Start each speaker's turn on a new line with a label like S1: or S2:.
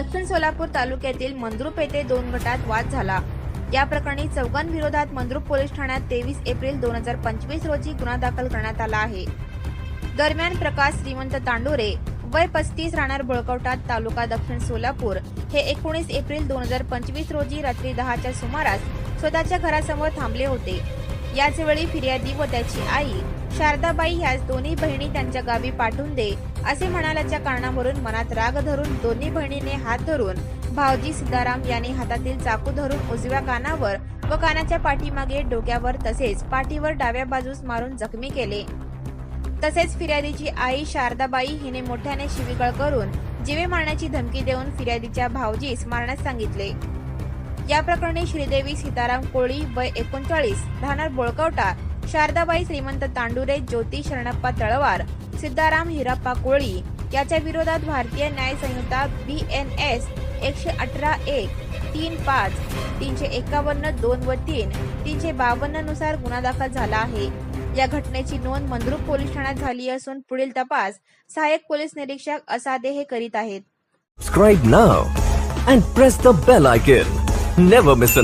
S1: दक्षिण सोलापूर तालुक्यातील मंद्रुप येथे दोन गटात वाद झाला. या प्रकरणी चौघांविरोधात मंद्रुप पोलीस ठाण्यात तेवीस एप्रिल दोन हजार पंचवीस रोजी गुन्हा दाखल करण्यात आला आहे. दरम्यान प्रकाश श्रीमंत तांडोरे वय पस्तीस राहणार बळकवटात तालुका दक्षिण सोलापूर हे एकोणीस एप्रिल दोन हजार पंचवीस रोजी रात्री दहाच्या सुमारास स्वतःच्या घरासमोर थांबले होते. याचवेळी फिर्यादी व त्याची आई शारदाबाई ह्याच दोन्ही बहिणी त्यांच्या गावी पाठवून दे असे म्हणाल्याच्या कारणावरून मनात राग धरून दोन्ही बहिणीने हात धरून भावजी सीताराम यांनी हातातील चाकू धरून उजव्या कानावर व कानाच्या पाठीमागे डोक्यावर तसेच पाठीवर डाव्या बाजूस मारून जखमी केले. तसेच फिर्यादीची आई शारदाबाई हिने मोठ्याने शिवीकळ करून जीवे मारण्याची धमकी देऊन फिर्यादीच्या भावजीस मारण्यास सांगितले. या प्रकरणी श्रीदेवी सीताराम कोळी वय एकोणचाळीस राहणार बोळकवटा शारदाबाई श्रीमंत तांडुरे ज्योती शरणप्पा तळवार सिद्धाराम हिराप्पा कोळी याच्या विरोधात भारतीय न्याय संहिता बी एन एस एकशे अठरा एक तीन पाच तीनशे एकावन्न दोन व तीन तीनशे बावन्ननुसार गुन्हा दाखल झाला आहे या घटनेची नोंद मंद्रुप पोलीस ठाण्यात झाली असून पुढील तपास सहाय्यक पोलीस निरीक्षक असादे हे करीत आहेत
S2: Subscribe now and press the bell icon. Never miss.